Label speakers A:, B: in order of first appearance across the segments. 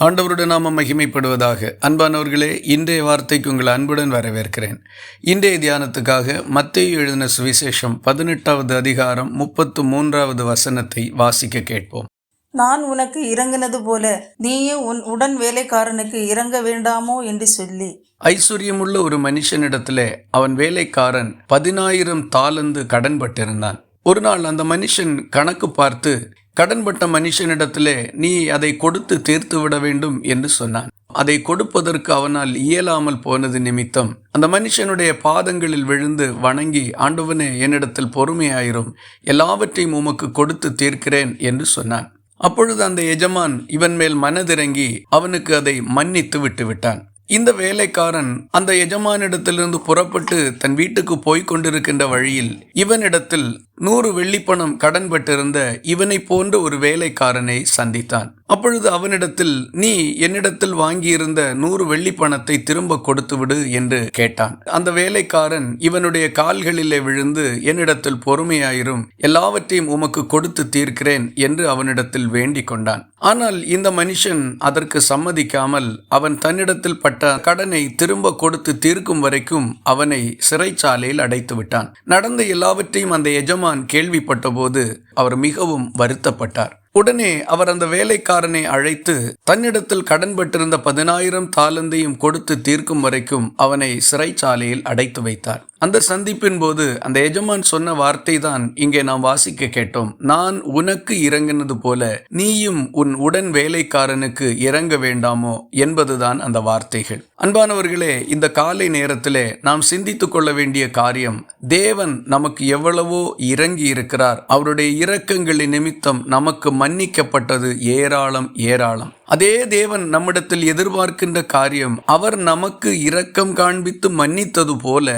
A: ஆண்டவருடைய நாமம் மகிமைப்படுவதாக. அன்பானவர்களே இன்றைய வார்த்தைக்கு உங்கள் அன்புடன் வரவேற்கிறேன். இன்றைய தியானத்துக்காக மத்திய எழுதின சுவிசேஷம் பதினெட்டாவது அதிகாரம் முப்பத்து மூன்றாவது வசனத்தை வாசிக்க கேட்போம்.
B: நான் உனக்கு இறங்கினது போல நீயும் உன் உடன் வேலைக்காரனுக்கு இறங்க வேண்டாமோ என்று சொல்லி.
A: ஐஸ்வர்யமுள்ள ஒரு மனுஷனிடத்திலே அவன் வேலைக்காரன் பதினாயிரம் தாளந்து கடன்பட்டிருந்தான். ஒரு நாள் அந்த மனுஷன் கணக்கு பார்த்து கடன்பட்ட மனுஷனிடத்திலே நீ அதை கொடுத்து தீர்த்து விட வேண்டும் என்று சொன்னான். அதை கொடுப்பதற்கு அவனால் இயலாமல் போனது நிமித்தம் அந்த மனுஷனுடைய பாதங்களில் விழுந்து வணங்கி ஆண்டவனே என்னிடத்தில் பொறுமையாயிரும். எல்லாவற்றையும் உமக்கு கொடுத்து தீர்க்கிறேன் என்று சொன்னான். அப்பொழுது அந்த எஜமான் இவன் மேல் மனதிறங்கி அவனுக்கு அதை மன்னித்து விட்டு விட்டான். இந்த வேலைக்காரன் அந்த எஜமானிடத்திலிருந்து புறப்பட்டு தன் வீட்டுக்கு போய்க் கொண்டிருக்கின்ற வழியில் இவனிடத்தில் நூறு வெள்ளிப்பணம் கடன்பட்டிருந்த இவனை போன்ற ஒரு வேலைக்காரனை சந்தித்தான். அப்பொழுது அவனிடத்தில் நீ என்னிடத்தில் வாங்கியிருந்த நூறு வெள்ளிப்பணத்தை திரும்ப கொடுத்து விடு என்று கேட்டான். அந்த வேலைக்காரன் இவனுடைய கால்களிலே விழுந்து என்னிடத்தில் பொறுமையாயிரும் எல்லாவற்றையும் உமக்கு கொடுத்து தீர்க்கிறேன் என்று அவனிடத்தில் வேண்டிக் கொண்டான். ஆனால் இந்த மனுஷன் அதற்கு சம்மதிக்காமல் அவன் தன்னிடத்தில் பட்ட கடனை திரும்ப கொடுத்து தீர்க்கும் வரைக்கும் அவனை சிறைச்சாலையில் அடைத்து விட்டான். நடந்த எல்லாவற்றையும் அந்த எஜமான் கேள்விப்பட்டபோது அவர் மிகவும் வருத்தப்பட்டார். உடனே அவர் அந்த வேலைக்காரனை அழைத்து தன்னிடத்தில் கடன்பட்டிருந்த பதினாயிரம் தாளந்தையும் கொடுத்து தீர்க்கும் வரைக்கும் அவனை சிறைச்சாலையில் அடைத்து வைத்தார். அந்த சந்திப்பின் போது அந்த எஜமான் சொன்ன வார்த்தை தான் இங்கே நாம் வாசிக்க கேட்டோம். நான் உனக்கு இறங்கினது போல நீயும் உன் உடன் வேலைக்காரனுக்கு இறங்க வேண்டாமோ என்பதுதான் அந்த வார்த்தைகள். அன்பானவர்களே இந்த காலை நேரத்திலே நாம் சிந்தித்துக் கொள்ள வேண்டிய காரியம் தேவன் நமக்கு எவ்வளவோ இறங்கி இருக்கிறார் அவருடைய இரக்கங்களின் நிமித்தம் நமக்கு மன்னிக்கப்பட்டது ஏராளம் ஏராளம். அதே தேவன் நம்மிடத்தில் எதிர்பார்க்கின்ற காரியம் அவர் நமக்கு இரக்கம் காண்பித்து மன்னித்தது போல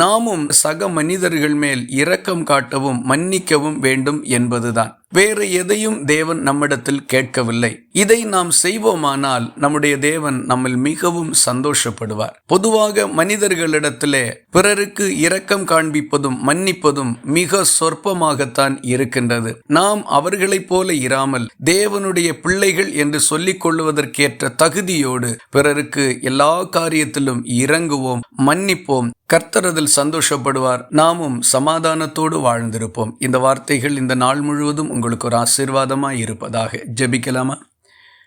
A: நாம் நாமும் சக மனிதர்கள் மேல் இரக்கம் காட்டவும் மன்னிக்கவும் வேண்டும் என்பதுதான். வேறு எதையும் தேவன் நம்மிடத்தில் கேட்கவில்லை. இதை நாம் செய்வோமானால் நம்முடைய தேவன் நம்மில் மிகவும் சந்தோஷப்படுவார். பொதுவாக மனிதர்களிடத்திலே பிறருக்கு இரக்கம் காண்பிப்பதும் மன்னிப்பதும் மிக சொற்பமாகத்தான் இருக்கின்றது. நாம் அவர்களைப் போல இராமல் தேவனுடைய பிள்ளைகள் என்று சொல்லிக் கொள்வதற்கேற்ற தகுதியோடு பிறருக்கு எல்லா காரியத்திலும் இறங்குவோம் மன்னிப்போம் கர்த்தரதில் சந்தோஷப்படுவார். நாமும் சமாதானத்தோடு வாழ்ந்திருப்போம். இந்த வார்த்தைகள் இந்த நாள் முழுவதும் உங்களுக்கு ஒரு ஆசீர்வாதமாக இருப்பதாக ஜெபிக்கலாமா?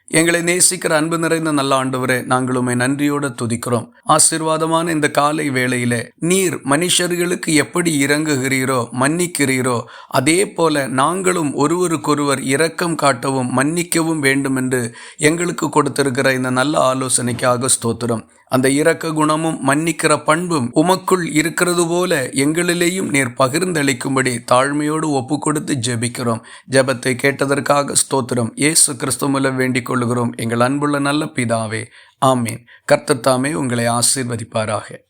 A: எங்களை நேசிக்கிற அன்பு நிறைந்த நல்ல ஆண்டவரே நாங்கள் உண்மை நன்றியோடு துதிக்கிறோம். ஆசீர்வாதமான இந்த காலை வேளையில நீர் மனுஷர்களுக்கு எப்படி இறங்குகிறீரோ மன்னிக்கிறீரோ அதே போல நாங்களும் ஒருவருக்கொருவர் இரக்கம் காட்டவும் மன்னிக்கவும் வேண்டும் என்று எங்களுக்கு கொடுத்திருக்கிற இந்த நல்ல ஆலோசனைக்காக ஸ்தோத்திரம். அந்த இரக்க குணமும் மன்னிக்கிற பண்பும் உமக்குள் இருக்கிறது போல எங்களிலேயும் நீர் பகிர்ந்தளிக்கும்படி தாழ்மையோடு ஒப்பு கொடுத்து ஜெபிக்கிறோம். ஜெபத்தை கேட்டதற்காக ஸ்தோத்திரம். இயேசு கிறிஸ்துமல வேண்டிக் கொள்ளுகிறோம் எங்கள் அன்புள்ள நல்ல பிதாவே ஆமீன். கர்த்தத்தாமே உங்களை ஆசீர்வதிப்பாராக.